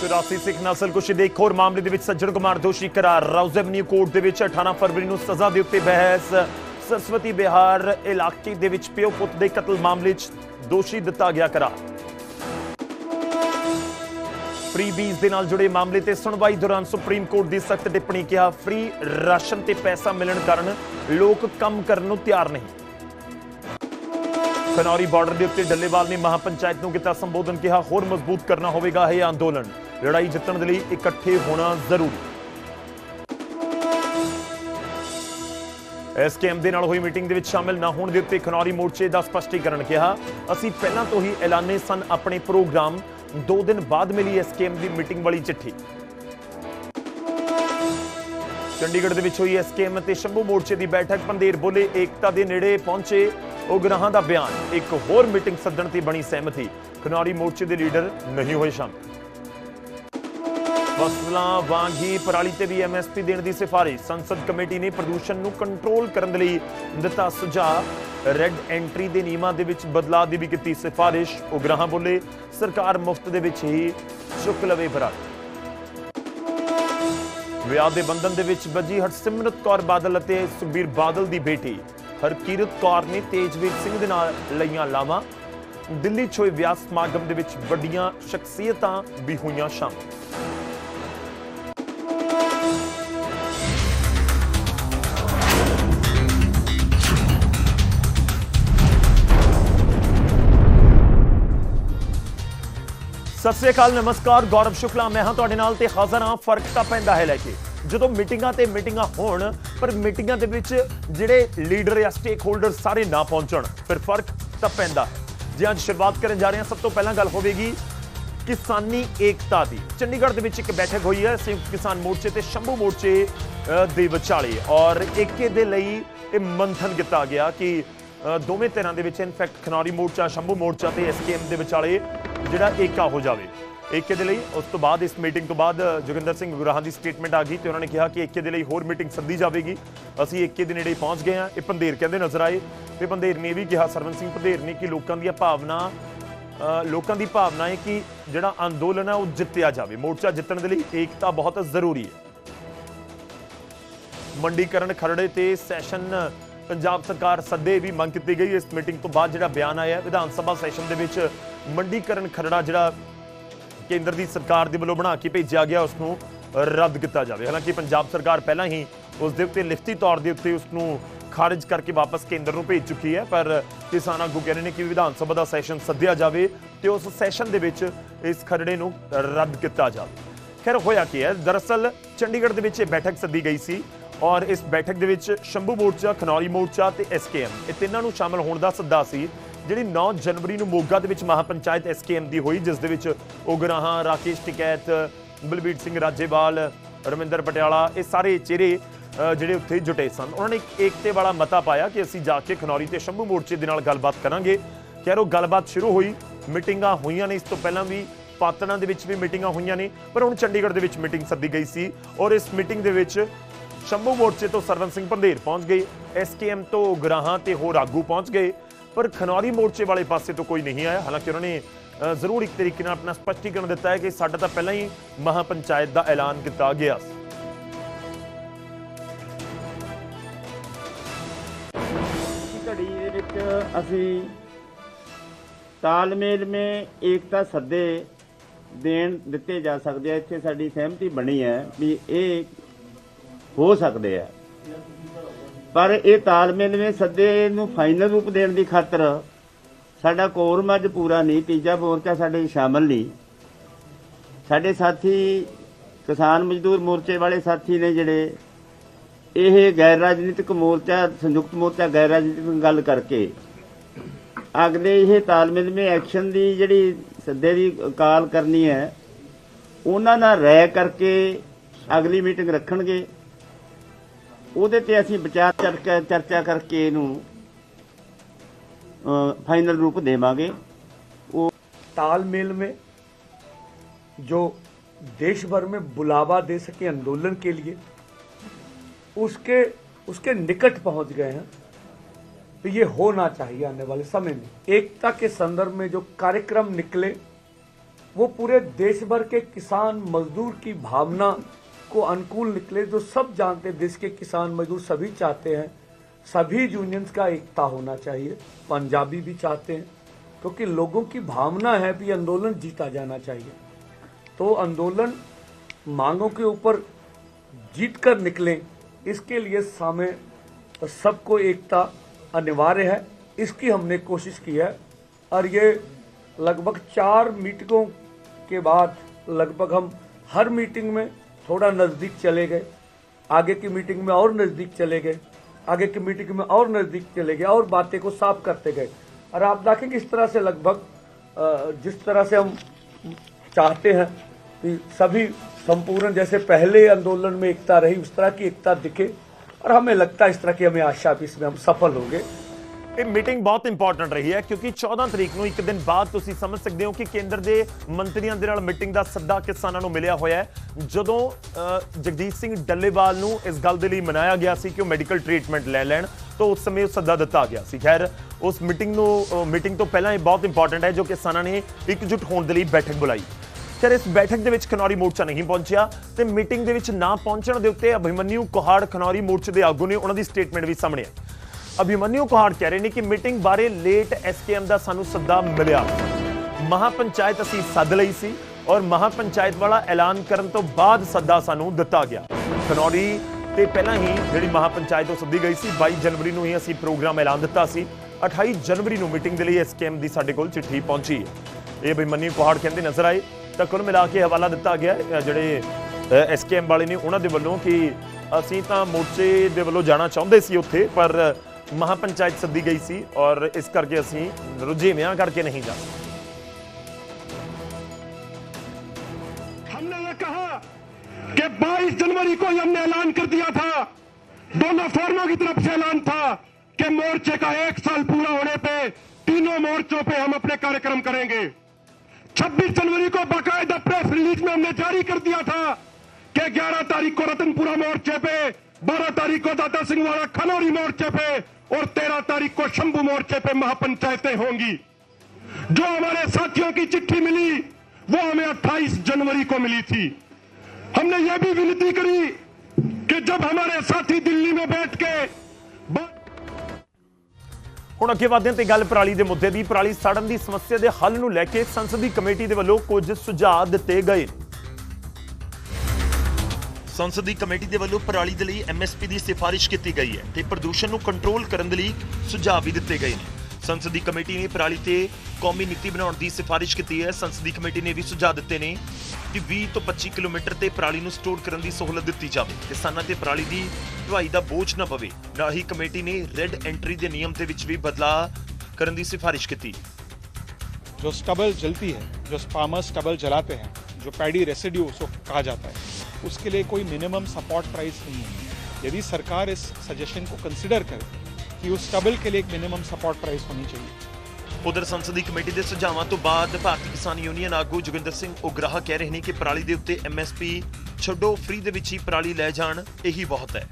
84 ਸਿੱਖ ਨਸਲ ਕੁਸ਼ੀ ਦੇ ਇੱਕ ਹੋਰ ਮਾਮਲੇ ਦੇ ਵਿੱਚ ਸੱਜਣ ਕੁਮਾਰ ਦੋਸ਼ੀ ਕਰਾਰ। ਰਾਉਜ਼ ਕੋਰਟ ਦੇ ਵਿੱਚ 18 ਫਰਵਰੀ ਨੂੰ ਸਜ਼ਾ ਦੇ ਉੱਤੇ ਬਹਿਸ। ਸਰਸਵਤੀ ਬਿਹਾਰ ਇਲਾਕੇ ਦੇ ਵਿੱਚ ਪਿਓ ਪੁੱਤ ਦੇ ਕਤਲ ਮਾਮਲੇ 'ਚ ਦੋਸ਼ੀ ਦਿੱਤਾ ਗਿਆ ਕਰਾਰ। ਫ੍ਰੀ ਬੀਜ਼ ਦੇ ਨਾਲ ਜੁੜੇ ਮਾਮਲੇ ਤੇ ਸੁਣਵਾਈ ਦੌਰਾਨ ਸੁਪਰੀਮ ਕੋਰਟ ਦੀ ਸਖਤ ਟਿੱਪਣੀ ਕਿਹਾ ਫ੍ਰੀ ਰਾਸ਼ਨ ਤੇ ਪੈਸਾ ਮਿਲਣ ਕਾਰਨ ਲੋਕ ਕੰਮ ਕਰਨ ਨੂੰ ਤਿਆਰ ਨਹੀਂ। ਖਨੌਰੀ ਬਾਰਡਰ ਦੇ ਉੱਤੇ ਡੱਲੇਵਾਲ ਨੇ ਮਹਾਪੰਚਾਇਤ ਨੂੰ ਕੀਤਾ ਸੰਬੋਧਨ ਕਿਹਾ, ਹੋਰ ਮਜ਼ਬੂਤ ਕਰਨਾ ਹੋਵੇਗਾ ਇਹ ਅੰਦੋਲਨ। ਲੜਾਈ ਜਿੱਤਣ ਦੇ ਲਈ ਇਕੱਠੇ ਹੋਣਾ ਜ਼ਰੂਰੀ। ਐਸਕੇਐਮ ਦੇ ਨਾਲ ਹੋਈ ਮੀਟਿੰਗ ਦੇ ਵਿੱਚ ਸ਼ਾਮਿਲ ਨਾ ਹੋਣ ਦੇ ਉੱਤੇ ਖਨੌਰੀ ਮੋਰਚੇ ਦਾ ਸਪਸ਼ਟੀਕਰਨ ਕਿਹਾ। ਅਸੀਂ ਪਹਿਲਾਂ ਤੋਂ ਹੀ ਐਲਾਨੇ ਸਨ ਆਪਣੇ ਪ੍ਰੋਗਰਾਮ। ਦੋ ਦਿਨ ਬਾਅਦ ਮਿਲੀ ਐਸਕੇਐਮ ਦੀ ਮੀਟਿੰਗ ਵਾਲੀ ਚਿੱਠੀ। ਚੰਡੀਗੜ੍ਹ ਦੇ ਵਿੱਚ ਹੋਈ ਐਸਕੇਐਮ ਅਤੇ ਸ਼ੰਭੂ ਮੋਰਚੇ ਦੀ ਬੈਠਕ ਪੰਦੇਰ ਬੋਲੇ ਏਕਤਾ ਦੇ ਨੇੜੇ ਪਹੁੰਚੇ। ਉਗਰਾਹਾਂ ਦਾ ਬਿਆਨ, ਇੱਕ ਹੋਰ ਮੀਟਿੰਗ ਸੱਦਣ ਤੇ ਬਣੀ ਸਹਿਮਤੀ। ਖਨੌਰੀ ਮੋਰਚੇ ਦੇ ਲੀਡਰ ਨਹੀਂ ਹੋਏ ਸ਼ਾਮਿਲ। ਫਸਲਾਂ ਵਾਂਗ ਹੀ ਪਰਾਲੀ ਤੇ ਵੀ ਐਮਐਸਪੀ ਦੇਣ ਦੀ ਸਿਫਾਰਿਸ਼। ਸੰਸਦ ਕਮੇਟੀ ਨੇ ਪ੍ਰਦੂਸ਼ਣ ਨੂੰ ਕੰਟਰੋਲ ਕਰਨ ਲਈ ਦਿੱਤਾ ਸੁਝਾਅ। ਰੈੱਡ ਐਂਟਰੀ ਦੇ ਨਿਯਮਾਂ ਦੇ ਵਿੱਚ ਬਦਲਾਅ ਦੀ ਵੀ ਕੀਤੀ ਸਿਫਾਰਿਸ਼। ਉਗਰਾਹਾਂ ਬੋਲੇ, ਸਰਕਾਰ ਮੁਫਤ ਦੇ ਵਿੱਚ ਹੀ ਚੁੱਕ ਲਵੇ ਪਰਾਲੀ ਵਿਆਹ ਦੇ ਬੰਧਨ ਦੇ ਵਿੱਚ ਬੱਜੀ ਹਰਸਿਮਰਤ ਕੌਰ ਬਾਦਲ ਅਤੇ ਸੁਖਬੀਰ ਬਾਦਲ ਦੀ ਬੇਟੀ। ਹਰਕੀਰਤ ਕੌਰ ਨੇ ਤੇਜਵੀਰ ਸਿੰਘ ਦੇ ਨਾਲ ਲਈਆਂ ਲਾਵਾਂ। ਦਿੱਲੀ 'ਚ ਹੋਏ ਵਿਆਹ ਸਮਾਗਮ ਦੇ ਵਿੱਚ ਵੱਡੀਆਂ ਸ਼ਖਸੀਅਤਾਂ ਵੀ ਹੋਈਆਂ ਸ਼ਾਮਲ। ਸਤਿ ਸ੍ਰੀ ਅਕਾਲ, ਨਮਸਕਾਰ, ਗੌਰਵ ਸ਼ੁਕਲਾ। ਮੈਂ ਹਾਂ ਤੁਹਾਡੇ ਨਾਲ ਤੇ ਹਾਜ਼ਰ ਹਾਂ। ਫ਼ਰਕ ਤਾਂ ਪੈਂਦਾ ਹੈ ਲੈ ਕੇ। ਜਦੋਂ ਮੀਟਿੰਗਾਂ ਤੇ ਮੀਟਿੰਗਾਂ ਹੋਣ, ਪਰ ਮੀਟਿੰਗਾਂ ਦੇ ਵਿੱਚ ਜਿਹੜੇ ਲੀਡਰ ਜਾਂ ਸਟੇਕ ਹੋਲਡਰ ਸਾਰੇ ਨਾ ਪਹੁੰਚਣ, ਫਿਰ ਫ਼ਰਕ ਤਾਂ ਪੈਂਦਾ। ਜੇ ਅੱਜ ਸ਼ੁਰੂਆਤ ਕਰਨ ਜਾ ਰਹੇ ਹਾਂ। ਸਭ ਤੋਂ ਪਹਿਲਾਂ ਗੱਲ ਹੋਵੇਗੀ ਕਿਸਾਨੀ ਏਕਤਾ ਦੀ। ਚੰਡੀਗੜ੍ਹ ਦੇ ਵਿੱਚ ਇੱਕ ਬੈਠਕ ਹੋਈ ਹੈ, ਸੰਯੁਕਤ ਕਿਸਾਨ ਮੋਰਚੇ ਤੇ ਸ਼ੰਭੂ ਮੋਰਚੇ ਦੇ ਵਿਚਾਲੇ। ਔਰ ਏਕੇ ਦੇ ਲਈ ਇਹ ਮੰਥਨ ਕੀਤਾ ਗਿਆ ਕਿ ਦੋਵੇਂ ਧਿਰਾਂ ਦੇ ਵਿੱਚ ਇਨਫੈਕਟ ਖਨੌਰੀ ਮੋਰਚਾ, ਸ਼ੰਭੂ ਮੋਰਚਾ ਤੇ ਐਸਕੇਐਮ ਦੇ ਵਿਚਾਲੇ ਜਿਹੜਾ ਏਕਾ ਹੋ ਜਾਵੇ। ਏਕੇ ਦੇ ਲਈ ਉਸ ਤੋਂ ਬਾਅਦ ਇਸ ਮੀਟਿੰਗ ਤੋਂ ਬਾਅਦ ਜੋਗਿੰਦਰ ਸਿੰਘ ਗੁਰਾਹਾਂ ਦੀ ਸਟੇਟਮੈਂਟ ਆ ਗਈ ਤੇ ਉਹਨਾਂ ਨੇ ਕਿਹਾ ਕਿ ਏਕੇ ਦੇ ਲਈ ਹੋਰ ਮੀਟਿੰਗ ਸੱਦੀ ਜਾਵੇਗੀ। ਅਸੀਂ ਏਕੇ ਦੇ ਨੇੜੇ ਪਹੁੰਚ ਗਏ ਹਾਂ। ਇਹ ਪੰਧੇਰ ਕਹਿੰਦੇ ਨਜ਼ਰ ਆਏ। ਤੇ ਪੰਧੇਰ ਨੇ ਇਹ ਵੀ ਕਿਹਾ ਸਰਵਨ ਸਿੰਘ ਪੰਧੇਰ ਨੇ ਕਿ ਲੋਕਾਂ ਦੀਆਂ ਭਾਵਨਾ ਲੋਕਾਂ ਦੀ ਭਾਵਨਾ ਹੈ ਕਿ ਜਿਹੜਾ ਅੰਦੋਲਨ ਹੈ ਉਹ ਜਿੱਤਿਆ ਜਾਵੇ। ਮੋਰਚਾ ਜਿੱਤਣ ਦੇ ਲਈ ਏਕਤਾ ਬਹੁਤ ਜ਼ਰੂਰੀ ਹੈ। ਮੰਡੀਕਰਨ ਖਰੜੇ ਤੇ ਸੈਸ਼ਨ ਪੰਜਾਬ ਸਰਕਾਰ ਸੱਦੇ ਵੀ ਮੰਗ ਕੀਤੀ ਗਈ। ਇਸ ਮੀਟਿੰਗ ਤੋਂ ਬਾਅਦ ਜਿਹੜਾ ਬਿਆਨ ਆਇਆ ਵਿਧਾਨ ਸਭਾ ਸੈਸ਼ਨ ਦੇ ਵਿੱਚ ਮੰਡੀਕਰਨ ਖਰੜਾ ਜਿਹੜਾ ਕੇਂਦਰ ਦੀ ਸਰਕਾਰ ਦੇ ਵੱਲੋਂ ਬਣਾ ਕੇ ਭੇਜਿਆ ਗਿਆ, ਉਸ ਨੂੰ ਰੱਦ ਕੀਤਾ ਜਾਵੇ। ਹਾਲਾਂਕਿ ਪੰਜਾਬ ਸਰਕਾਰ ਪਹਿਲਾਂ ਹੀ ਉਸ ਦੇ ਉੱਤੇ ਲਿਖਤੀ ਤੌਰ ਦੇ ਉੱਤੇ ਉਸ ਨੂੰ ਖਾਰਜ ਕਰਕੇ ਵਾਪਸ ਕੇਂਦਰ ਨੂੰ ਭੇਜ ਚੁੱਕੀ ਹੈ, ਪਰ ਕਿਸਾਨ ਆਗੂ ਕਹਿ ਰਹੇ ਨੇ ਕਿ ਵਿਧਾਨ ਸਭਾ ਦਾ ਸੈਸ਼ਨ ਸੱਦਿਆ ਜਾਵੇ ਤੇ ਉਸ ਸੈਸ਼ਨ ਦੇ ਵਿੱਚ ਇਸ ਖਰੜੇ ਨੂੰ ਰੱਦ ਕੀਤਾ ਜਾਵੇ। ਖੈਰ, ਹੋਇਆ ਕੀ ਹੈ? ਦਰਅਸਲ ਚੰਡੀਗੜ੍ਹ ਦੇ ਵਿੱਚ ਇਹ ਬੈਠਕ ਸੱਦੀ ਗਈ ਸੀ। ਔਰ ਇਸ ਬੈਠਕ ਦੇ ਵਿੱਚ ਸ਼ੰਭੂ ਮੋਰਚਾ, ਖਨੌਰੀ ਮੋਰਚਾ ਤੇ ਐਸਕੇਐਮ ਇਹ ਤਿੰਨਾਂ ਨੂੰ ਸ਼ਾਮਲ ਹੋਣ ਦਾ ਸੱਦਾ ਸੀ, ਜਿਹੜੀ 9 ਜਨਵਰੀ ਨੂੰ ਮੋਗਾ ਦੇ ਵਿੱਚ ਮਹਾਪੰਚਾਇਤ ਐਸਕੇਐਮ ਦੀ ਹੋਈ, ਜਿਸ ਦੇ ਵਿੱਚ ਉਗਰਾਹਾਂ, ਰਾਕੇਸ਼ ਟਿਕੈਤ, ਬਲਬੀਰ ਸਿੰਘ ਰਾਜੇਵਾਲ ਰਮਿੰਦਰ ਪਟਿਆਲਾ, ਇਹ ਸਾਰੇ ਚਿਹਰੇ ਜਿਹੜੇ ਉੱਥੇ ਜੁਟੇ ਸਨ। ਉਹਨਾਂ ਨੇ ਇੱਕ ਏਕਤੇ ਵਾਲਾ ਮਤਾ ਪਾਇਆ ਕਿ ਅਸੀਂ ਜਾ ਕੇ ਖਨੌਰੀ ਤੇ ਸ਼ੰਭੂ ਮੋਰਚੇ ਦੇ ਨਾਲ ਗੱਲਬਾਤ ਕਰਾਂਗੇ। ਖੈਰ, ਉਹ ਗੱਲਬਾਤ ਸ਼ੁਰੂ ਹੋਈ, ਮੀਟਿੰਗਾਂ ਹੋਈਆਂ ਨੇ, ਇਸ ਤੋਂ ਪਹਿਲਾਂ ਵੀ ਪਾਤੜਾਂ ਦੇ ਵਿੱਚ ਵੀ ਮੀਟਿੰਗਾਂ ਹੋਈਆਂ ਨੇ, ਪਰ ਹੁਣ ਚੰਡੀਗੜ੍ਹ ਦੇ ਵਿੱਚ ਮੀਟਿੰਗ ਸੱਦੀ ਗਈ ਸੀ ਔਰ ਇਸ ਮੀਟਿੰਗ ਦੇ ਵਿੱਚ ਸ਼ੰਭੂ ਮੋਰਚੇ ਤੋਂ ਸਰਵਨ ਸਿੰਘ ਪੰਧੇਰ ਪਹੁੰਚ ਗਏ। ਐਸਕੇਐਮ ਤੋਂ ਗਰਾਹਾਂ ਤੇ ਹੋਰ ਆਗੂ ਪਹੁੰਚ ਗਏ। ਪਰ ਖਨੌਰੀ ਮੋਰਚੇ ਵਾਲੇ ਪਾਸੇ ਤੋਂ ਕੋਈ ਨਹੀਂ ਆਇਆ। ਹਾਲਾਂਕਿ ਉਹਨਾਂ ਨੇ ਜ਼ਰੂਰ ਇੱਕ ਤਰੀਕੇ ਨਾਲ ਆਪਣਾ ਸਪਸ਼ਟੀਕਰਨ ਦਿੱਤਾ ਹੈ ਕਿ ਸਾਡਾ ਤਾਂ ਪਹਿਲਾਂ ਹੀ ਮਹਾਪੰਚਾਇਤ ਦਾ ਐਲਾਨ ਕੀਤਾ ਗਿਆ ਸੀ। ਘੜੀ ਦੇ ਵਿੱਚ ਅਸੀਂ ਤਾਲਮੇਲ ਮੇ ਏਕਤਾ ਸੱਦੇ ਦੇਣ ਦਿੱਤੇ ਜਾ ਸਕਦੇ ਆ। ਇੱਥੇ ਸਾਡੀ ਸਹਿਮਤੀ ਬਣੀ ਹੈ ਵੀ ਇਹ ਹੋ ਸਕਦੇ ਆ। ਪਰ ਇਹ ਤਾਲਮੇਲਵੇਂ ਸੱਦੇ ਨੂੰ ਫਾਈਨਲ ਰੂਪ ਦੇਣ ਦੀ ਖਾਤਰ ਸਾਡਾ ਕੋਰਮ ਅੱਜ ਪੂਰਾ ਨਹੀਂ, ਤੀਜਾ ਮੋਰਚਾ ਸਾਡੇ ਸ਼ਾਮਲ ਨਹੀਂ। ਸਾਡੇ ਸਾਥੀ ਕਿਸਾਨ ਮਜ਼ਦੂਰ ਮੋਰਚੇ ਵਾਲੇ ਸਾਥੀ ਨੇ ਜਿਹੜੇ ਇਹ ਗੈਰ ਰਾਜਨੀਤਿਕ ਮੋਰਚਾ, ਸੰਯੁਕਤ ਮੋਰਚਾ ਗੈਰ ਰਾਜਨੀਤਿਕ ਗੱਲ ਕਰਕੇ ਅਗਲੇ ਇਹ ਤਾਲਮੇਲ ਮੇ ਐਕਸ਼ਨ ਦੀ ਜਿਹੜੀ ਸੱਦੇ ਦੀ ਕਾਲ ਕਰਨੀ ਹੈ, ਉਹਨਾਂ ਨਾਲ ਰਾਇ ਕਰਕੇ ਅਗਲੀ ਮੀਟਿੰਗ ਰੱਖਣਗੇ। ਉਹਦੇ ਤੇ ਅਸੀਂ ਵਿਚਾਰ ਚਰਚਾ ਚਰਚਾ ਕਰਕੇ ਇਹਨੂੰ ਫਾਈਨਲ ਰੂਪ ਦੇਵਾਂਗੇ ਉਹ तालमेल में जो देश भर में बुलावा दे सके आंदोलन के लिए उसके उसके निकट पहुंच गए हैं तो ये होना चाहिए आने वाले समय में एकता के संदर्भ में जो कार्यक्रम निकले वो पूरे देश भर के किसान मजदूर की भावना को अनुकूल निकले, जो सब जानते देश के किसान मजदूर सभी चाहते हैं, सभी यूनियंस का एकता होना चाहिए, पंजाबी भी चाहते हैं, क्योंकि तो लोगों की भावना है भी आंदोलन जीता जाना चाहिए। तो आंदोलन मांगों के ऊपर जीत कर निकले, इसके लिए सामने सबको एकता अनिवार्य है। इसकी हमने कोशिश की है, और ये लगभग चार मीटिंगों के बाद, लगभग हम हर मीटिंग में थोड़ा नज़दीक चले गए। आगे की मीटिंग में और नज़दीक चले गए। आगे की मीटिंग में और नज़दीक चले गए और बातें को साफ़ करते गए। और आप देखेंगे इस तरह से लगभग जिस तरह से हम चाहते हैं कि सभी संपूर्ण, जैसे पहले आंदोलन में एकता रही, उस तरह की एकता दिखे। और हमें लगता है इस तरह की हमें आशा भी इसमें हम सफल होंगे। ਇਹ ਮੀਟਿੰਗ ਬਹੁਤ ਇੰਪੋਰਟੈਂਟ ਰਹੀ ਹੈ ਕਿਉਂਕਿ 14 ਤਰੀਕ ਨੂੰ ਇੱਕ ਦਿਨ ਬਾਅਦ ਤੁਸੀਂ ਸਮਝ ਸਕਦੇ ਹੋ ਕਿ ਕੇਂਦਰ ਦੇ ਮੰਤਰੀਆਂ ਦੇ ਨਾਲ ਮੀਟਿੰਗ ਦਾ ਸੱਦਾ ਕਿਸਾਨਾਂ ਨੂੰ ਮਿਲਿਆ ਹੋਇਆ ਹੈ। ਜਦੋਂ ਅ, ਸਿੰਘ ਡੱਲੇਵਾਲ ਨੂੰ ਇਸ ਗੱਲ ਦੇ ਲਈ ਮਨਾਇਆ ਗਿਆ ਸੀ ਕਿ ਉਹ ਮੈਡੀਕਲ ਟ੍ਰੀਟਮੈਂਟ ਲੈ ਲੈਣ ਤਾਂ ਉਸ ਸਮੇਂ ਉਹ ਸੱਦਾ ਦਿੱਤਾ ਗਿਆ ਸੀ। ਖੈਰ ਉਸ ਮੀਟਿੰਗ ਨੂੰ ਮੀਟਿੰਗ ਤੋਂ ਪਹਿਲਾਂ ਇਹ ਬਹੁਤ ਇੰਪੋਰਟੈਂਟ ਹੈ ਜੋ ਕਿਸਾਨਾਂ ਨੇ ਇਕਜੁੱਟ ਹੋਣ ਦੇ ਲਈ ਬੈਠਕ ਬੁਲਾਈ। ਖੈਰ ਇਸ ਬੈਠਕ ਦੇ ਵਿੱਚ ਖਨੌਰੀ ਮੋਰਚਾ ਨਹੀਂ ਪਹੁੰਚਿਆ ਤੇ ਮੀਟਿੰਗ ਦੇ ਵਿੱਚ ਨਾ ਪਹੁੰਚਣ ਦੇ ਉੱਤੇ ਅਭਿਮਨਿਊ ਕੋਹਾੜ ਖਨੌਰੀ ਮੋਰਚੇ ਦੇ ਆਗੂ ਨੇ ਉਹਨਾਂ ਦੀ ਸਟੇਟਮੈਂਟ ਵੀ ਸਾਹਮਣੇ ਆਈ। ਅਭਿਮਨਿਊ ਕੋਹਾੜ ਕਹਿ ਰਹੇ ਨੇ ਕਿ ਮੀਟਿੰਗ ਬਾਰੇ ਲੇਟ ਐਸਕੇਐਮ ਦਾ ਸਾਨੂੰ ਸੱਦਾ ਮਿਲਿਆ। ਮਹਾਪੰਚਾਇਤ ਅਸੀਂ ਸੱਦ ਲਈ ਸੀ ਔਰ ਮਹਾਪੰਚਾਇਤ ਵਾਲਾ ਐਲਾਨ ਕਰਨ ਤੋਂ ਬਾਅਦ ਸੱਦਾ ਸਾਨੂੰ ਦਿੱਤਾ ਗਿਆ। ਖਨੌਰੀ ਤੇ ਪਹਿਲਾਂ ਹੀ ਜਿਹੜੀ ਮਹਾਪੰਚਾਇਤ ਉਹ ਸੱਦੀ ਗਈ ਸੀ 22 ਜਨਵਰੀ ਨੂੰ ਹੀ ਅਸੀਂ ਪ੍ਰੋਗਰਾਮ ਐਲਾਨ ਦਿੱਤਾ ਸੀ। 28 ਜਨਵਰੀ ਨੂੰ ਮੀਟਿੰਗ ਦੇ ਲਈ ਐਸਕੇਐਮ ਦੀ ਸਾਡੇ ਕੋਲ ਚਿੱਠੀ ਪਹੁੰਚੀ ਹੈ। ਇਹ ਅਭਿਮਨਿਊ ਕੋਹਾੜ ਕਹਿੰਦੇ ਨਜ਼ਰ ਆਏ ਤਾਂ ਕੁੱਲ ਮਿਲਾ ਕੇ ਹਵਾਲਾ ਦਿੱਤਾ ਗਿਆ ਹੈ, ਜਿਹੜੇ ਐਸਕੇਐਮ ਵਾਲੇ ਨੇ ਉਹਨਾਂ ਦੇ ਵੱਲੋਂ ਕਿ ਅਸੀਂ ਤਾਂ ਮੋਰਚੇ ਦੇ ਵੱਲੋਂ ਜਾਣਾ ਚਾਹੁੰਦੇ ਸੀ ਉੱਥੇ ਪਰ ਮਹਾਪੰਚਾਇਤ ਸੱਦੀ ਗਈ ਸੀ ਔਰ ਇਸ ਕਰਕੇ ਅਸੀਂ ਰੁਝੇਵਿਆਂ ਕਰਕੇ ਨਹੀਂ ਜਾ ਸਕੇ हमने ये कहा कि 22 जनवरी को ही हमने ऐलान कर दिया था दोनों फोरमों की तरफ से ऐलान था कि मोर्चे का एक साल पूरा होने पे तीनों मोर्चों पे हम अपने कार्यक्रम करेंगे 26 जनवरी को बाकायदा प्रेस रिलीज में हमने जारी कर दिया था कि 11 तारीख को रतनपुरा मोर्चे पे 12 तारीख को दादा सिंह वाला खनौरी मोर्चे पे और 13 तारीख को शंभू मोर्चे पे महापंचायतें होंगी जो हमारे साथियों की चिट्ठी मिली वो हमें 28 जनवरी को मिली थी हमने ये भी विनती करी कि जब हमारे साथी दिल्ली में बैठ के ब- ਹੁਣ ਅੱਗੇ ਵਧਦੇ ਹਾਂ ਤੇ ਗੱਲ ਪਰਾਲੀ ਦੇ ਮੁੱਦੇ ਦੀ ਪਰਾਲੀ ਸੜਨ ਦੀ ਸਮੱਸਿਆ ਦੇ ਹੱਲ ਨੂੰ ਲੈ ਕੇ ਸੰਸਦੀ ਕਮੇਟੀ ਦੇ ਵੱਲੋਂ ਕੁਝ ਸੁਝਾਅ ਦਿੱਤੇ ਗਏ ਸੰਸਦੀ ਕਮੇਟੀ ਦੇ ਵੱਲੋਂ ਪਰਾਲੀ ਦੇ ਲਈ ਐਮਐਸਪੀ ਦੀ ਸਿਫਾਰਿਸ਼ ਕੀਤੀ ਗਈ ਹੈ ਤੇ ਪ੍ਰਦੂਸ਼ਣ ਨੂੰ ਕੰਟਰੋਲ ਕਰਨ ਦੇ ਲਈ ਸੁਝਾਅ ਵੀ ਦਿੱਤੇ ਗਏ ਨੇ ਸੰਸਦੀ ਕਮੇਟੀ ਨੇ ਪਰਾਲੀ ਤੇ ਕੌਮੀ ਨੀਤੀ ਬਣਾਉਣ ਦੀ ਸਿਫਾਰਿਸ਼ ਕੀਤੀ ਹੈ ਸੰਸਦੀ ਕਮੇਟੀ ਨੇ ਵੀ ਸੁਝਾਅ ਦਿੱਤੇ ਨੇ ਕਿ 20 ਤੋਂ 25 ਕਿਲੋਮੀਟਰ ਤੇ ਪਰਾਲੀ ਨੂੰ ਸਟੋਰ ਕਰਨ ਦੀ ਸਹੂਲਤ ਦਿੱਤੀ ਜਾਵੇ ਕਿਸਾਨਾਂ ਤੇ ਪਰਾਲੀ ਦੀ ਢੁਆਈ ਦਾ ਬੋਝ ਨਾ ਪਵੇ ਨਾਲ ਹੀ ਕਮੇਟੀ ਨੇ ਰੈੱਡ ਐਂਟਰੀ ਦੇ ਨਿਯਮ ਦੇ ਵਿੱਚ ਵੀ ਬਦਲਾਅ ਕਰਨ ਦੀ ਸਿਫਾਰਿਸ਼ ਕੀਤੀ जो स्टबल जलती है जो फार्मर स्टबल जलाते हैं जो पैडी रेसिड्यू उसको कहा जाता है उसके लिए कोई मिनिमम सपोर्ट प्राइस नहीं है यदि सरकार इस सजेशन को कंसिडर करे कि उस स्टबल के लिए एक मिनिमम सपोर्ट प्राइस होनी चाहिए ਉਧਰ ਸੰਸਦੀ ਕਮੇਟੀ ਦੇ ਸੁਝਾਵਾਂ ਤੋਂ ਬਾਅਦ ਭਾਰਤੀ ਕਿਸਾਨ ਯੂਨੀਅਨ ਆਗੂ ਜੋਗਿੰਦਰ ਸਿੰਘ ਉਗਰਾਹ ਕਹਿ ਰਹੇ ਨੇ ਕਿ ਪਰਾਲੀ ਦੇ ਉੱਤੇ ਐਮਐਸਪੀ ਛੱਡੋ ਫ੍ਰੀ ਦੇ ਵਿੱਚ ਹੀ ਪਰਾਲੀ ਲੈ ਜਾਣ ਇਹੀ ਬਹੁਤ ਹੈ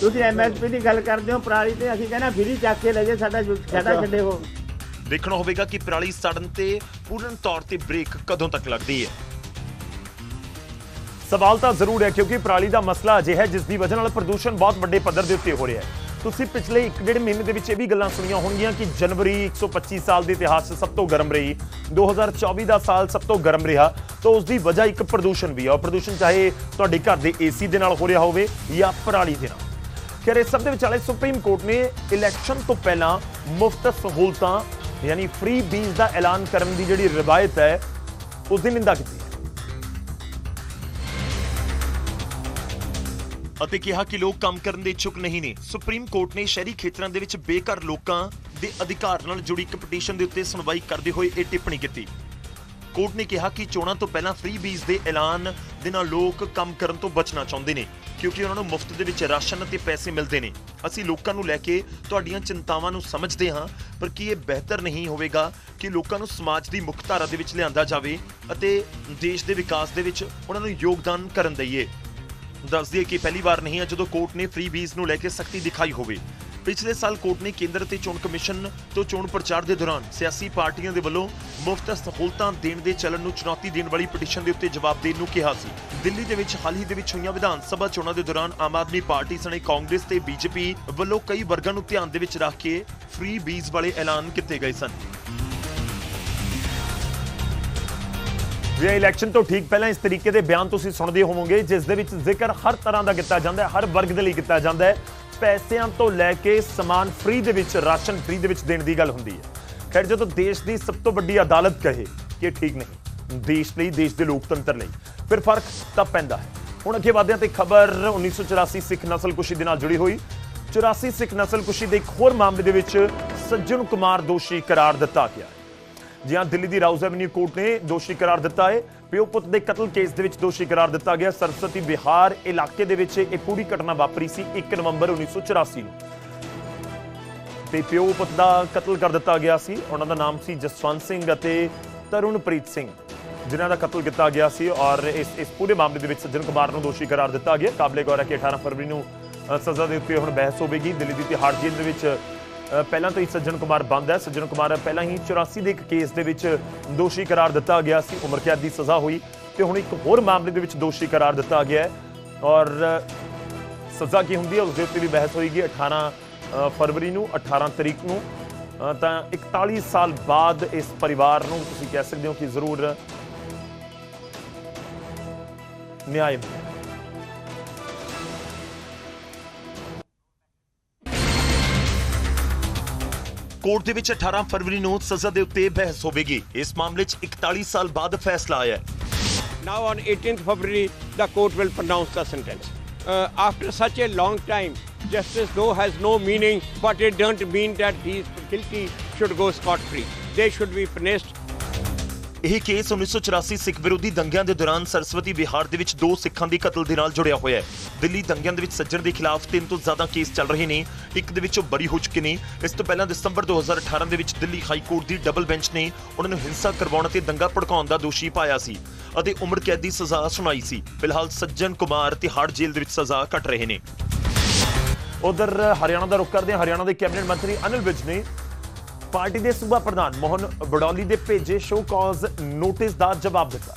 ਤੁਸੀਂ ਐਮਐਸਪੀ ਦੀ ਗੱਲ ਕਰਦੇ ਹੋ ਪਰਾਲੀ ਤੇ ਅਸੀਂ ਕਹਿੰਦਾ ਫਿਰੀ ਚੱਕ ਕੇ ਲੈ ਜੇ ਸਾਡਾ ਸਾਡਾ ਛੱਡੇ ਹੋ ਦੇਖਣਾ ਹੋਵੇਗਾ ਕਿ ਪਰਾਲੀ ਸੜਨ ਤੇ ਪੂਰਨ ਤੌਰ ਤੇ ਬ੍ਰੇਕ ਕਦੋਂ ਤੱਕ ਲੱਗਦੀ ਹੈ ਸਵਾਲ ਤਾਂ ਜ਼ਰੂਰ ਹੈ, ਕਿਉਂਕਿ ਪਰਾਲੀ ਦਾ ਮਸਲਾ ਅਜਿਹਾ ਹੈ, ਜਿਸ ਦੀ ਵਜ੍ਹਾ ਨਾਲ ਪ੍ਰਦੂਸ਼ਣ ਬਹੁਤ ਵੱਡੇ ਪੱਧਰ ਦੇ ਉੱਤੇ ਹੋ ਰਿਹਾ ਹੈ। ਤੁਸੀਂ ਪਿਛਲੇ ਇੱਕ ਡੇਢ ਮਹੀਨੇ ਦੇ ਵਿੱਚ ਇਹ ਵੀ ਗੱਲਾਂ ਸੁਣੀਆਂ ਹੋਣਗੀਆਂ ਕਿ ਜਨਵਰੀ 125 ਸਾਲ ਦੇ ਇਤਿਹਾਸ 'ਚ ਸਭ ਤੋਂ ਗਰਮ ਰਹੀ 2024 ਦਾ ਸਾਲ ਸਭ ਤੋਂ ਗਰਮ ਰਿਹਾ, ਤਾਂ ਉਸ ਦੀ ਵਜ੍ਹਾ ਇੱਕ ਪ੍ਰਦੂਸ਼ਣ ਵੀ ਹੈ ਉਹ ਪ੍ਰਦੂਸ਼ਣ ਚਾਹੇ ਤੁਹਾਡੇ ਘਰ ਦੇ ਏਸੀ ਦੇ ਨਾਲ ਹੋ ਰਿਹਾ ਹੋਵੇ ਜਾਂ ਪਰਾਲੀ ਦੇ ਨਾਲ। ਖੈਰ, ਇਸ ਸਭ ਦੇ ਵਿਚਾਲੇ ਸੁਪਰੀਮ ਕੋਰਟ ਨੇ ਇਲੈਕਸ਼ਨ ਤੋਂ ਪਹਿਲਾਂ ਮੁਫਤ ਸਹੂਲਤਾਂ, ਯਾਨੀ ਫ੍ਰੀ ਬੀਜ ਦਾ ਐਲਾਨ ਕਰਨ ਦੀ ਜਿਹੜੀ ਰਵਾਇਤ ਹੈ, ਉਸ ਦੀ ਨਿੰਦਾ ਕੀਤੀ। ਅਤੇ ਕਿਹਾ ਕਿ ਲੋਕ ਕੰਮ ਕਰਨ ਦੇ ਇੱਛੁਕ ਨਹੀਂ ਨੇ। ਸੁਪਰੀਮ ਕੋਰਟ ਨੇ ਸ਼ਹਿਰੀ ਖੇਤਰਾਂ ਦੇ ਵਿੱਚ ਬੇਘਰ ਲੋਕਾਂ ਦੇ ਅਧਿਕਾਰ ਨਾਲ ਜੁੜੀ ਇੱਕ ਪਟੀਸ਼ਨ ਦੇ ਉੱਤੇ ਸੁਣਵਾਈ ਕਰਦੇ ਹੋਏ ਇਹ ਟਿੱਪਣੀ ਕੀਤੀ। ਕੋਰਟ ਨੇ ਕਿਹਾ ਕਿ ਚੋਣਾਂ ਤੋਂ ਪਹਿਲਾਂ ਫ੍ਰੀ ਬੀਜ ਦੇ ਐਲਾਨ ਦੇ ਨਾਲ ਲੋਕ ਕੰਮ ਕਰਨ ਤੋਂ ਬਚਣਾ ਚਾਹੁੰਦੇ ਨੇ, ਕਿਉਂਕਿ ਉਹਨਾਂ ਨੂੰ ਮੁਫਤ ਦੇ ਵਿੱਚ ਰਾਸ਼ਨ ਅਤੇ ਪੈਸੇ ਮਿਲਦੇ ਨੇ। ਅਸੀਂ ਲੋਕਾਂ ਨੂੰ ਲੈ ਕੇ ਤੁਹਾਡੀਆਂ ਚਿੰਤਾਵਾਂ ਨੂੰ ਸਮਝਦੇ ਹਾਂ, ਪਰ ਕੀ ਇਹ ਬਿਹਤਰ ਨਹੀਂ ਹੋਵੇਗਾ ਕਿ ਲੋਕਾਂ ਨੂੰ ਸਮਾਜ ਦੀ ਮੁੱਖ ਧਾਰਾ ਦੇ ਵਿੱਚ ਲਿਆਂਦਾ ਜਾਵੇ ਅਤੇ ਦੇਸ਼ ਦੇ ਵਿਕਾਸ ਦੇ ਵਿੱਚ ਉਹਨਾਂ ਨੂੰ ਯੋਗਦਾਨ ਕਰਨ ਦਈਏ? ਦੱਸ ਦਈਏ ਕਿ ਪਹਿਲੀ ਵਾਰ ਨਹੀਂ ਹੈ ਜਦੋਂ ਕੋਰਟ ਨੇ ਫ੍ਰੀ ਬੀਜ਼ ਨੂੰ ਲੈ ਕੇ ਸਖਤੀ ਦਿਖਾਈ ਹੋਵੇ। ਪਿਛਲੇ ਸਾਲ ਕੋਰਟ ਨੇ ਕੇਂਦਰ ਅਤੇ ਚੋਣ ਕਮਿਸ਼ਨ ਤੋਂ ਚੋਣ ਪ੍ਰਚਾਰ ਦੇ ਦੌਰਾਨ ਸਿਆਸੀ ਪਾਰਟੀਆਂ ਦੇ ਵੱਲੋਂ ਮੁਫਤ ਸਹੂਲਤਾਂ ਦੇਣ ਦੇ ਚੱਲਣ ਨੂੰ ਚੁਣੌਤੀ ਦੇਣ ਵਾਲੀ ਪਟੀਸ਼ਨ ਦੇ ਉੱਤੇ ਜਵਾਬ ਦੇਣ ਨੂੰ ਕਿਹਾ ਸੀ। ਦਿੱਲੀ ਦੇ ਵਿੱਚ ਹਾਲ ਹੀ ਦੇ ਵਿੱਚ ਹੋਈਆਂ ਵਿਧਾਨ ਸਭਾ ਚੋਣਾਂ ਦੇ ਦੌਰਾਨ ਆਮ ਆਦਮੀ ਪਾਰਟੀ ਸਣੇ ਕਾਂਗਰਸ ਤੇ ਬੀਜੇਪੀ ਵੱਲੋਂ ਕਈ ਵਰਗਾਂ ਨੂੰ ਧਿਆਨ ਦੇ ਵਿੱਚ ਰੱਖ ਕੇ ਫ੍ਰੀ ਬੀਜ਼ ਵਾਲੇ ਐਲਾਨ ਕੀਤੇ ਗਏ ਸਨ। ਵੀ ਇਲੈਕਸ਼ਨ ਤੋਂ ਠੀਕ ਪਹਿਲਾਂ ਇਸ ਤਰੀਕੇ ਦੇ ਬਿਆਨ ਤੁਸੀਂ ਸੁਣਦੇ ਹੋਵੋਗੇ, ਜਿਸ ਦੇ ਵਿੱਚ ਜ਼ਿਕਰ ਹਰ ਤਰ੍ਹਾਂ ਦਾ ਕੀਤਾ ਜਾਂਦਾ ਹੈ, ਹਰ ਵਰਗ ਦੇ ਲਈ ਕੀਤਾ ਜਾਂਦਾ ਹੈ। ਪੈਸਿਆਂ ਤੋਂ ਲੈ ਕੇ ਸਮਾਨ ਫ੍ਰੀ ਦੇ ਵਿੱਚ, ਰਾਸ਼ਨ ਫ੍ਰੀ ਦੇ ਵਿੱਚ ਦੇਣ ਦੀ ਗੱਲ ਹੁੰਦੀ ਹੈ। ਖੈਰ, ਜਦੋਂ ਦੇਸ਼ ਦੀ ਸਭ ਤੋਂ ਵੱਡੀ ਅਦਾਲਤ ਕਹੇ ਕਿ ਠੀਕ ਨਹੀਂ, ਦੇਸ਼ ਲਈ, ਦੇਸ਼ ਦੇ ਲੋਕਤੰਤਰ ਲਈ, ਫਿਰ ਫ਼ਰਕ ਤਾਂ ਪੈਂਦਾ ਹੈ। ਹੁਣ ਅੱਗੇ ਵਧਦੇ ਹਾਂ ਤੇ ਖਬਰ 1984 ਸਿੱਖ ਨਸਲਕੁਸ਼ੀ ਦੇ ਨਾਲ ਜੁੜੀ ਹੋਈ। 84 ਸਿੱਖ ਨਸਲਕੁਸ਼ੀ ਦੇ ਇੱਕ ਹੋਰ ਮਾਮਲੇ ਦੇ ਵਿੱਚ ਸੱਜਣ ਕੁਮਾਰ ਦੋਸ਼ੀ ਕਰਾਰ ਦਿੱਤਾ ਗਿਆ ਹੈ ਦਿੱਲੀ ਦੀ ਰਾਉਜ਼ ਐਵਨਿਊ ਕੋਰਟ ਨੇ ਦੋਸ਼ੀ ਕਰਾਰ ਦਿੱਤਾ ਹੈ। ਪਿਓ ਪੁੱਤ ਦੇ ਕਤਲ ਕੇਸ ਦੇ ਵਿੱਚ ਦੋਸ਼ੀ ਕਰਾਰ ਦਿੱਤਾ ਗਿਆ। ਸਰਸਵਤੀ ਬਿਹਾਰ ਇਲਾਕੇ ਦੇ ਵਿੱਚ ਇਹ ਪੂਰੀ ਘਟਨਾ ਵਾਪਰੀ ਸੀ 1 ਨਵੰਬਰ 1984 ਨੂੰ। ਤੇ ਪਿਓ ਪੁੱਤ ਦਾ ਕਤਲ ਕਰ ਦਿੱਤਾ ਗਿਆ ਸੀ। ਉਹਨਾਂ ਦਾ ਨਾਮ ਸੀ ਜਸਵੰਤ ਸਿੰਘ ਅਤੇ ਤਰੁਣਪ੍ਰੀਤ ਸਿੰਘ, ਜਿਨ੍ਹਾਂ ਦਾ ਕਤਲ ਕੀਤਾ ਗਿਆ ਸੀ ਔਰ ਇਸ ਇਸ ਪੂਰੇ ਮਾਮਲੇ ਦੇ ਵਿੱਚ ਸੱਜਣ ਕੁਮਾਰ ਨੂੰ ਦੋਸ਼ੀ ਕਰਾਰ ਦਿੱਤਾ ਗਿਆ। ਕਾਬਲੇ ਗੌਰ ਹੈ ਕਿ 18 ਫਰਵਰੀ ਨੂੰ ਸਜ਼ਾ ਦੇ ਉੱਤੇ ਹੁਣ ਬਹਿਸ ਹੋਵੇਗੀ। ਦਿੱਲੀ ਦੀ ਤਿਹਾੜ ਜੇਲ੍ਹ ਦੇ ਵਿੱਚ ਪਹਿਲਾਂ ਤੋਂ ਹੀ ਸੱਜਣ ਕੁਮਾਰ ਬੰਦ ਹੈ। ਸੱਜਣ ਕੁਮਾਰ ਪਹਿਲਾਂ ਹੀ 84 ਦੇ ਇੱਕ ਕੇਸ ਦੇ ਵਿੱਚ ਦੋਸ਼ੀ ਕਰਾਰ ਦਿੱਤਾ ਗਿਆ ਸੀ, ਉਮਰ ਕੈਦ ਦੀ ਸਜ਼ਾ ਹੋਈ ਤੇ ਹੁਣ ਇੱਕ ਹੋਰ ਮਾਮਲੇ ਦੇ ਵਿੱਚ ਦੋਸ਼ੀ ਕਰਾਰ ਦਿੱਤਾ ਗਿਆ ਹੈ। ਔਰ ਸਜ਼ਾ ਕੀ ਹੁੰਦੀ ਹੈ, ਉਸ ਦੇ ਉੱਤੇ ਵੀ ਬਹਿਸ ਹੋਏਗੀ 18 ਫਰਵਰੀ ਨੂੰ 18 ਤਰੀਕ ਨੂੰ। ਤਾਂ 41 ਸਾਲ ਬਾਅਦ ਇਸ ਪਰਿਵਾਰ ਨੂੰ ਤੁਸੀਂ ਕਹਿ ਸਕਦੇ ਹੋ ਕਿ ਜ਼ਰੂਰ ਨਿਆਂ ਮਿਲਿਆ ਕੋਰਟ ਦੇ ਵਿੱਚ 18 ਫਰਵਰੀ ਨੂੰ ਸਜ਼ਾ ਦੇ ਉੱਤੇ ਬਹਿਸ ਹੋਵੇਗੀ ਇਸ ਮਾਮਲੇ 'ਚ 41 ਸਾਲ ਬਾਅਦ ਫੈਸਲਾ ਆਇਆ ਹੈ Now on 18th February, the court will pronounce the sentence. Uh, after such a long time, justice though has no meaning, but it doesn't mean that these guilty should go scot-free. They should be punished ਇਹ case 1984 Sikh ਵਿਰੋਧੀ ਦੰਗਿਆਂ ਦੇ ਦੌਰਾਨ ਸਰਸਵਤੀ ਵਿਹਾਰ ਦੇ ਵਿੱਚ ਦੋ ਸਿੱਖਾਂ ਦੇ ਕਤਲ ਦੇ ਨਾਲ ਜੁੜਿਆ ਹੋਇਆ ਹੈ। ਦਿੱਲੀ ਦੰਗਿਆਂ ਦੇ ਵਿੱਚ ਸੱਜਣ ਦੇ ਖਿਲਾਫ ਤਿੰਨ ਤੋਂ ਜ਼ਿਆਦਾ ਕੇਸ ਚੱਲ ਰਹੇ ਨੇ। ਇੱਕ ਦੇ ਵਿੱਚ ਉਹ ਬਰੀ ਹੋ ਚੁੱਕੇ ਨੇ। ਇਸ ਤੋਂ ਪਹਿਲਾਂ ਦਸੰਬਰ 2018 ਦੇ ਵਿੱਚ ਦਿੱਲੀ ਹਾਈ ਕੋਰਟ ਦੀ ਡਬਲ ਬੈਂਚ ਨੇ ਉਹਨਾਂ ਨੂੰ ਹਿੰਸਾ ਕਰਵਾਉਣ ਅਤੇ ਦੰਗਾ ਭੜਕਾਉਣ ਦਾ ਦੋਸ਼ੀ ਪਾਇਆ ਸੀ ਅਤੇ ਉਮਰ ਕੈਦ ਦੀ ਸਜ਼ਾ ਸੁਣਾਈ ਸੀ। ਫਿਲਹਾਲ ਸੱਜਣ ਕੁਮਾਰ ਤਿਹਾੜ ਜੇਲ੍ਹ ਦੇ ਵਿੱਚ ਸਜ਼ਾ ਕੱਟ ਰਹੇ ਨੇ। ਉਧਰ ਹਰਿਆਣਾ ਦਾ ਰੁਖ ਕਰਦੇ ਹਾਂ। ਹਰਿਆਣਾ ਦੇ ਕੈਬਨਿਟ ਮੰਤਰੀ ਅਨਿਲ ਵਿਜ ਨੇ ਪਾਰਟੀ ਦੇ ਸੂਬਾ ਪ੍ਰਧਾਨ ਮੋਹਨ ਬਡੌਲੀ ਦੇ ਭੇਜੇ ਸ਼ੋ ਕਾਜ਼ ਨੋਟਿਸ ਦਾ ਜਵਾਬ ਦਿੱਤਾ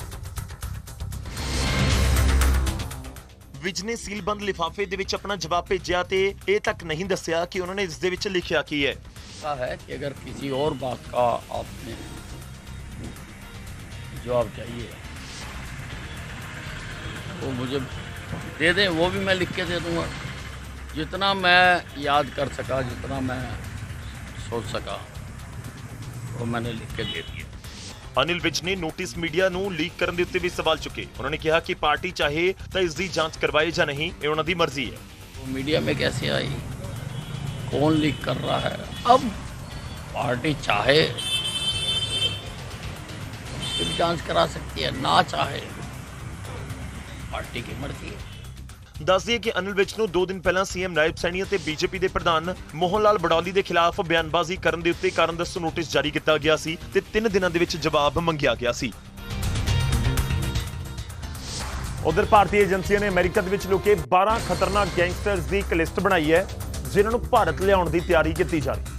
ਵਿਜ ਨੇ ਸੀਲਬੰਦ ਲਿਫਾਫੇ ਦੇ ਵਿੱਚ ਆਪਣਾ ਜਵਾਬ ਭੇਜਿਆ ਤੇ ਇਹ ਤੱਕ ਨਹੀਂ ਦੱਸਿਆ ਕਿ ਉਹਨਾਂ ਨੇ ਇਸ ਦੇ ਵਿੱਚ ਲਿਖਿਆ ਕੀ ਹੈ ऐसा है कि अगर किसी और बात का आपने जवाब चाहिए तो मुझे दे दें वो भी मैं लिख के दे दूंगा जितना मैं याद कर सका जितना मैं सोच सका वो मैंने लिख के दे दिया ਅਨਿਲ ਵਿਜ ਨੇ ਨੋਟਿਸ ਮੀਡੀਆ ਨੂੰ ਲੀਕ ਕਰਨ ਦੇ ਉੱਤੇ ਵੀ ਸਵਾਲ ਚੁੱਕੇ ਉਹਨਾਂ ਨੇ ਕਿਹਾ ਕਿ ਪਾਰਟੀ ਚਾਹੇ ਤਾਂ ਇਸ ਦੀ ਜਾਂਚ ਕਰਵਾਏ ਜਾਂ नहीं ਇਹ ਉਹਨਾਂ ਦੀ ਮਰਜ਼ੀ ਹੈ वो मीडिया में कैसे आई कौन लीक कर रहा है अब पार्टी चाहे उसकी भी जांच करा सकती है ना चाहे पार्टी की मर्जी है ਦੱਸ ਦਈਏ ਕਿ ਅਨਿਲ ਵਿਜ ਨੂੰ 2 ਦਿਨ ਪਹਿਲਾਂ ਸੀਐਮ ਨਾਇਬ ਸੈਣੀ ਅਤੇ ਬੀਜੇਪੀ ਦੇ ਪ੍ਰਧਾਨ ਮੋਹਨ ਲਾਲ ਬਡੌਲੀ ਦੇ ਖਿਲਾਫ ਬਿਆਨਬਾਜ਼ੀ ਕਰਨ ਦੇ ਉੱਤੇ ਕਾਰਨ ਦੱਸੋ ਨੋਟਿਸ ਜਾਰੀ ਕੀਤਾ ਗਿਆ ਸੀ ਤੇ 3 ਦਿਨਾਂ ਦੇ ਵਿੱਚ ਜਵਾਬ ਮੰਗਿਆ ਗਿਆ ਸੀ। ਉਧਰ ਭਾਰਤੀ ਏਜੰਸੀਆਂ ਨੇ ਅਮਰੀਕਾ ਦੇ ਵਿੱਚ ਲੁਕੇ 12 ਖਤਰਨਾਕ ਗੈਂਗਸਟਰਸ ਦੀ ਇੱਕ ਲਿਸਟ ਬਣਾਈ ਹੈ, ਜਿਨ੍ਹਾਂ ਨੂੰ ਭਾਰਤ ਲਿਆਉਣ ਦੀ ਤਿਆਰੀ ਕੀਤੀ ਜਾ ਰਹੀ। ਹੈ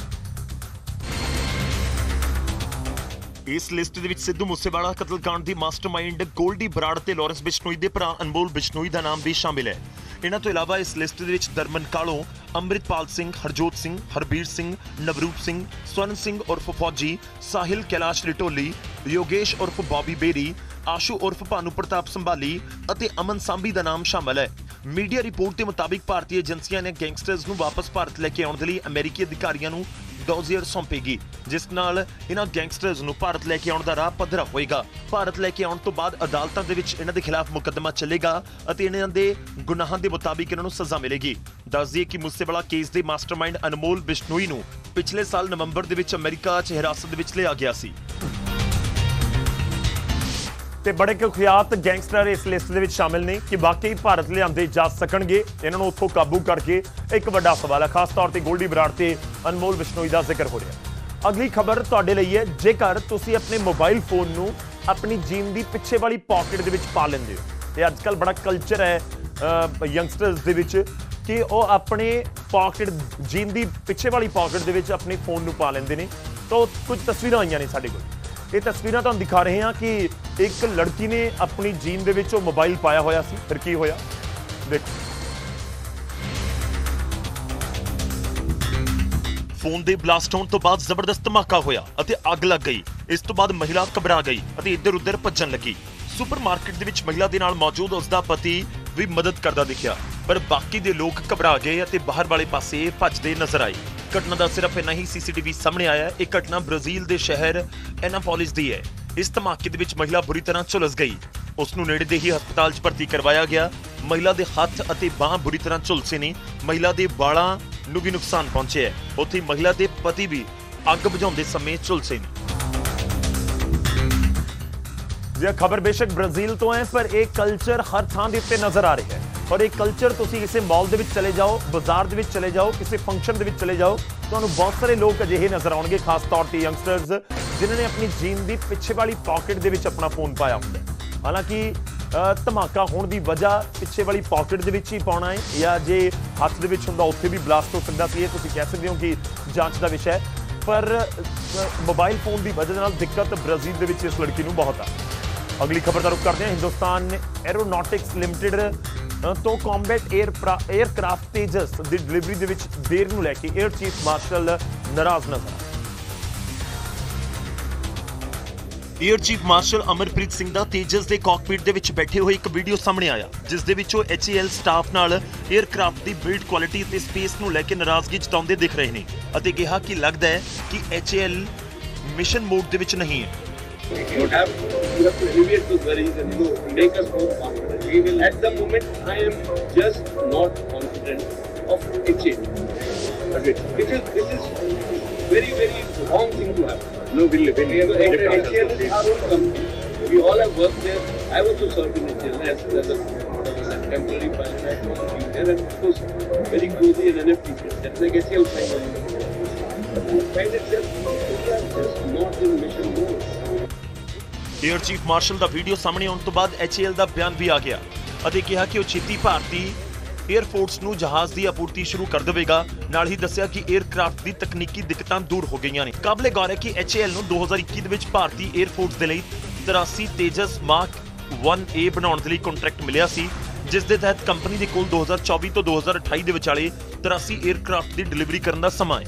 ਇਸ ਲਿਸਟ ਦੇ ਵਿੱਚ ਸਿੱਧੂ ਮੂਸੇਵਾਲਾ ਕਤਲकांड ਦੀ ਮਾਸਟਰਮਾਈਂਡ, ਗੋਲਡੀ ਬਰਾੜ ਤੇ ਲਾਰੈਂਸ ਬਿਸ਼ਨੋਈ ਦੇ ਭਰਾ ਅਨਮੋਲ ਬਿਸ਼ਨੋਈ ਦਾ ਨਾਮ ਵੀ ਸ਼ਾਮਿਲ ਹੈ। ਇਹਨਾਂ ਤੋਂ ਇਲਾਵਾ ਇਸ ਲਿਸਟ ਦੇ ਵਿੱਚ ਦਰਮਨ ਕਾਲੋ, ਅੰਮ੍ਰਿਤਪਾਲ ਸਿੰਘ, ਹਰਜੋਤ ਸਿੰਘ, ਹਰਬੀਰ ਸਿੰਘ, ਨਵਰੂਪ ਸਿੰਘ, ਸਵਰਨ ਸਿੰਘ ਉਰਫ ਫੌਜੀ, ਸਾਹਿਲ ਕੈਲਾਸ਼ ਰਿਟੋਲੀ ਯੋਗੇਸ਼ ਉਰਫ ਬੌਬੀ ਬੇਰੀ, ਆਸ਼ੂ ਉਰਫ ਭਾਨੂ ਪ੍ਰਤਾਪ ਸੰਭਾਲੀ ਅਤੇ ਅਮਨ ਸਾਂਭੀ ਦਾ ਨਾਮ ਸ਼ਾਮਲ ਹੈ। ਮੀਡੀਆ ਰਿਪੋਰਟ ਦੇ ਮੁਤਾਬਿਕ ਭਾਰਤੀ ਏਜੰਸੀਆਂ ਨੇ ਗੈਂਗਸਟਰਸ ਨੂੰ ਵਾਪਸ ਭਾਰਤ ਲੈ ਕੇ ਆਉਣ ਦੇ ਲਈ ਅਮਰੀਕੀ ਅਧਿਕਾਰੀਆਂ ਨੂੰ ਡੋਜ਼ੀਅਰ ਸੌਂਪੇਗੀ, ਜਿਸ ਨਾਲ ਇਹਨਾਂ ਗੈਂਗਸਟਰਸ ਨੂੰ ਭਾਰਤ ਲੈ ਕੇ ਆਉਣ ਦਾ ਰਾਹ ਪੱਧਰਾ ਹੋਏਗਾ। ਭਾਰਤ ਲੈ ਕੇ ਆਉਣ ਤੋਂ ਬਾਅਦ ਅਦਾਲਤਾਂ ਦੇ ਵਿੱਚ ਇਹਨਾਂ ਦੇ ਖਿਲਾਫ ਮੁਕੱਦਮਾ ਚੱਲੇਗਾ ਅਤੇ ਇਹਨਾਂ ਦੇ ਗੁਨਾਹਾਂ ਦੇ ਮੁਤਾਬਿਕ ਇਹਨਾਂ ਨੂੰ ਸਜ਼ਾ ਮਿਲੇਗੀ। ਦੱਸ ਦਈਏ ਕਿ ਮੂਸੇਵਾਲਾ ਕੇਸ ਦੇ ਮਾਸਟਰਮਾਈਂਡ ਅਨਮੋਲ ਬਿਸ਼ਨੋਈ ਨੂੰ ਪਿਛਲੇ ਸਾਲ ਨਵੰਬਰ ਦੇ ਵਿੱਚ ਅਮਰੀਕਾ 'ਚ ਹਿਰਾਸਤ ਦੇ ਵਿੱਚ ਲਿਆ ਗਿਆ ਸੀ। ਤੇ ਬੜੇ ਕੁਖਿਆਤ ਗੈਂਗਸਟਰ ਇਸ ਲਿਸਟ ਦੇ ਵਿੱਚ ਸ਼ਾਮਿਲ ਨੇ ਕਿ ਵਾਕਈ ਭਾਰਤ ਲਿਆਂਦੇ ਜਾ ਸਕਣਗੇ। ਇਹਨਾਂ ਨੂੰ ਉੱਥੋਂ ਕਾਬੂ ਕਰਕੇ ਇੱਕ ਵੱਡਾ ਸਵਾਲ ਹੈ ਖਾਸ ਤੌਰ ਤੇ ਗੋਲਡੀ ਬਰਾੜ ਤੇ ਅਨਮੋਲ ਵਿਸ਼ਨੋਈ ਦਾ ਜ਼ਿਕਰ ਹੋ ਰਿਹਾ ਅਗਲੀ ਖਬਰ ਤੁਹਾਡੇ ਲਈ ਹੈ, ਜੇਕਰ ਤੁਸੀਂ ਆਪਣੇ ਮੋਬਾਈਲ ਫੋਨ ਨੂੰ ਆਪਣੀ ਜੀਨ ਦੀ ਪਿੱਛੇ ਵਾਲੀ ਪਾਕਟ ਦੇ ਵਿੱਚ ਪਾ ਲੈਂਦੇ ਹੋ। ਤੇ ਅੱਜ ਕੱਲ ਬੜਾ ਕਲਚਰ ਹੈ ਯੰਗਸਟਰਸ ਦੇ ਵਿੱਚ ਕਿ ਉਹ ਆਪਣੇ ਪਾਕਟ, ਜੀਨ ਦੀ ਪਿੱਛੇ ਵਾਲੀ ਪਾਕਟ ਦੇ ਵਿੱਚ ਆਪਣੇ ਫੋਨ ਨੂੰ ਪਾ ਲੈਂਦੇ ਨੇ। ਤਾਂ ਉਹ ਕੁਝ ਤਸਵੀਰਾਂ ਆਈਆਂ ਨੇ ਸਾਡੇ ਕੋਲ। ਇਹ ਤਸਵੀਰਾਂ ਤੁਹਾਨੂੰ ਦਿਖਾ ਰਹੇ ਹਾਂ ਕਿ ਇੱਕ ਲੜਕੀ ਨੇ ਆਪਣੀ ਜੀਨ ਦੇ ਵਿੱਚ ਉਹ ਮੋਬਾਈਲ ਪਾਇਆ ਹੋਇਆ ਸੀ। ਫਿਰ ਕੀ ਹੋਇਆ? ਦੇਖੋ। ਫੋਨ ਦੇ ਬਲਾਸਟ ਹੋਣ ਤੋਂ ਬਾਅਦ ਜ਼ਬਰਦਸਤ ਧਮਾਕਾ ਹੋਇਆ ਅਤੇ ਅੱਗ ਲੱਗ ਗਈ। ਇਸ ਤੋਂ ਬਾਅਦ ਮਹਿਲਾ ਘਬਰਾ ਗਈ ਅਤੇ ਇੱਧਰ ਉੱਧਰ ਭੱਜਣ ਲੱਗੀ। ਸੁਪਰਮਾਰਕਟ ਦੇ ਵਿੱਚ ਮਹਿਲਾ ਦੇ ਨਾਲ ਮੌਜੂਦ ਉਸ ਦਾ ਪਤੀ ਵੀ ਮਦਦ ਕਰਦਾ ਦਿਖਿਆ। ਪਰ ਬਾਕੀ ਦੇ ਲੋਕ ਘਬਰਾ ਗਏ ਅਤੇ ਬਾਹਰ ਵਾਲੇ ਪਾਸੇ ਭੱਜਦੇ ਨਜ਼ਰ ਆਏ। ਘਟਨਾ ਦਾ ਸਿਰਫ ਇੰਨਾ ਹੀ ਸੀਸੀਟੀਵੀ ਸਾਹਮਣੇ ਆਇਆ ਇਹ ਘਟਨਾ ਬ੍ਰਾਜ਼ੀਲ ਦੇ ਸ਼ਹਿਰ ਐਨਾਪੋਲਿਸ ਦੀ ਹੈ। ਇਸ ਧਮਾਕੇ ਦੇ ਵਿੱਚ ਮਹਿਲਾ ਬੁਰੀ ਤਰ੍ਹਾਂ ਝੁਲਸ ਗਈ। ਉਸ ਨੂੰ ਨੇੜੇ ਦੇ ਹੀ ਹਸਪਤਾਲ 'ਚ ਭਰਤੀ ਕਰਵਾਇਆ ਗਿਆ। ਮਹਿਲਾ ਦੇ ਹੱਥ ਅਤੇ ਬਾਹ ਬੁਰੀ ਤਰ੍ਹਾਂ ਝੁਲਸੇ ਨੇ। ਮਹਿਲਾ ਦੇ ਵਾਲਾਂ ਨੂੰ ਵੀ ਨੁਕਸਾਨ ਪਹੁੰਚਿਆ ਹੈ। ਉੱਥੇ ਮਹਿਲਾ ਦੇ ਪਤੀ ਵੀ ਅੱਗ ਬੁਝਾਉਂਦੇ ਸਮੇਂ ਝੁਲਸੇ ਨੇ। ਇਹ ਖਬਰ ਬੇਸ਼ੱਕ ਬ੍ਰਾਜ਼ੀਲ ਤੋਂ ਹੈ, ਪਰ ਇਹ ਕਲਚਰ ਹਰ ਥਾਂ ਦੇ ਉੱਤੇ ਨਜ਼ਰ ਆ ਰਿਹਾ ਹੈ। ਔਰ ਇਹ ਕਲਚਰ ਤੁਸੀਂ ਕਿਸੇ ਮਾਲ ਦੇ ਵਿੱਚ ਚਲੇ ਜਾਓ, ਬਾਜ਼ਾਰ ਦੇ ਵਿੱਚ ਚਲੇ ਜਾਓ, ਕਿਸੇ ਫੰਕਸ਼ਨ ਦੇ ਵਿੱਚ ਚਲੇ ਜਾਓ, ਤੁਹਾਨੂੰ ਬਹੁਤ ਸਾਰੇ ਲੋਕ ਅਜਿਹੇ ਨਜ਼ਰ ਆਉਣਗੇ, ਖਾਸ ਤੌਰ ਤੇ ਯੰਗਸਟਰਸ ਜਿਨ੍ਹਾਂ ਨੇ ਆਪਣੀ ਜੀਨ ਦੀ ਪਿੱਛੇ ਵਾਲੀ ਪਾਕਟ ਦੇ ਵਿੱਚ ਆਪਣਾ ਫੋਨ ਪਾਇਆ ਹੁੰਦਾ ਹਾਲਾਂਕਿ ਧਮਾਕਾ ਹੋਣ ਦੀ ਵਜ੍ਹਾ ਪਿੱਛੇ ਵਾਲੀ ਪਾਕਟ ਦੇ ਵਿੱਚ ਹੀ ਪਾਉਣਾ ਹੈ ਜਾਂ ਜੇ ਹੱਥ ਦੇ ਵਿੱਚ ਹੁੰਦਾ, ਉੱਥੇ ਵੀ ਬਲਾਸਟ ਹੋ ਸਕਦਾ ਸੀ, ਇਹ ਤੁਸੀਂ ਕਹਿ ਸਕਦੇ ਹੋ ਕਿ ਜਾਂਚ ਦਾ ਵਿਸ਼ਾ ਹੈ। ਪਰ ਮੋਬਾਈਲ ਫੋਨ ਦੀ ਵਜ੍ਹਾ ਨਾਲ ਦਿੱਕਤ ਬ੍ਰਾਜ਼ੀਲ ਦੇ ਵਿੱਚ ਇਸ ਲੜਕੀ ਨੂੰ ਬਹੁਤ ਆ। ਅਗਲੀ ਖਬਰ ਦਾ ਰੁਖ ਕਰਦੇ ਹਾਂ। ਹਿੰਦੁਸਤਾਨ ਐਰੋਨੌਟਿਕਸ ਲਿਮਟਿਡ ਤੋਂ ਕੰਬੈਟ 에ਅਰ ਏਅਰਕ੍ਰਾਫਟ ਤੇਜਸ ਦੀ ਡਿਲੀਵਰੀ ਦੇ ਵਿੱਚ ਦੇਰ ਨੂੰ ਲੈ ਕੇ 에ਅਰ ਚੀਫ ਮਾਰਸ਼ਲ ਨਾਰਾਜ਼ ਨਜ਼ਰ air chief marshal Amarpreet Singh ਦਾ ਤੇਜਸ ਦੇ ਕਾਕਪਿਟ ਦੇ ਵਿੱਚ ਬੈਠੇ ਹੋਏ ਇੱਕ ਵੀਡੀਓ ਸਾਹਮਣੇ ਆਇਆ ਜਿਸ ਦੇ ਵਿੱਚ ਉਹ HAL ਸਟਾਫ ਨਾਲ 에ਅਰਕ੍ਰਾਫਟ ਦੀ ਬਿਲਡ ਕੁਆਲਿਟੀ ਅਤੇ ਸਪੇਸ ਨੂੰ ਲੈ ਕੇ ਨਾਰਾਜ਼ਗੀ ਜਤਾਉਂਦੇ ਦਿਖ ਰਹੇ ਨੇ ਅਤੇ ਕਿਹਾ ਕਿ ਲੱਗਦਾ ਹੈ ਕਿ HAL ਮਿਸ਼ਨ ਮੋਡ ਦੇ ਵਿੱਚ ਨਹੀਂ ਹੈ You have, you have to alleviate those worries and you know, make us more confident. We will, at the moment, I am just not confident of achieving. Okay. This is, this is very, very wrong thing to happen. No, we'll, we'll, we'll. We all have worked there. I also served in HCL as, as, a, as a temporary pilot. I was there and it was very closely an NFTC. That's like HCL the flight itself, just not in mission mode. Air chief marshal the video ਸਾਹਮਣੇ ਆਉਣ ਤੋਂ ਬਾਅਦ HAL ਦਾ ਬਿਆਨ ਵੀ ਆ ਗਿਆ ਅਤੇ ਕਿਹਾ ਕਿ ਉਹ ਛੇਤੀ ਭਾਰਤੀ 에ਅਰ ਨੂੰ ਜਹਾਜ਼ ਦੀ ਆਪੂਰਤੀ ਸ਼ੁਰੂ ਕਰ ਦੇਵੇਗਾ। ਨਾਲ ਹੀ ਦੱਸਿਆ ਕਿ ਏਅਰਕ੍ਰਾਫਟ ਦੀ ਤਕਨੀਕੀ ਦਿੱਕਤਾਂ ਦੂਰ ਹੋ ਗਈਆਂ ਨੇ। ਕਾਬਲੇ ਗੌਰ ਹੈ ਕਿ HAL ਨੂੰ 2021 ਦੇ ਵਿੱਚ ਭਾਰਤੀ 에ਅਰ ਦੇ ਲਈ 83 ਤੇਜਸ ਮਾਰਕ 1A ਬਣਾਉਣ ਦੇ ਲਈ ਕੰਟਰੈਕਟ ਮਿਲਿਆ ਸੀ, ਜਿਸ ਦੇ ਤਹਿਤ ਕੰਪਨੀ ਦੇ ਕੋਲ 2024 ਤੋਂ 2028 ਦੇ ਵਿਚਾਲੇ 83 ਏਅਰਕ੍ਰਾਫਟ ਦੀ ਡਿਲੀਵਰੀ ਕਰਨ ਦਾ ਸਮਾਂ ਹੈ।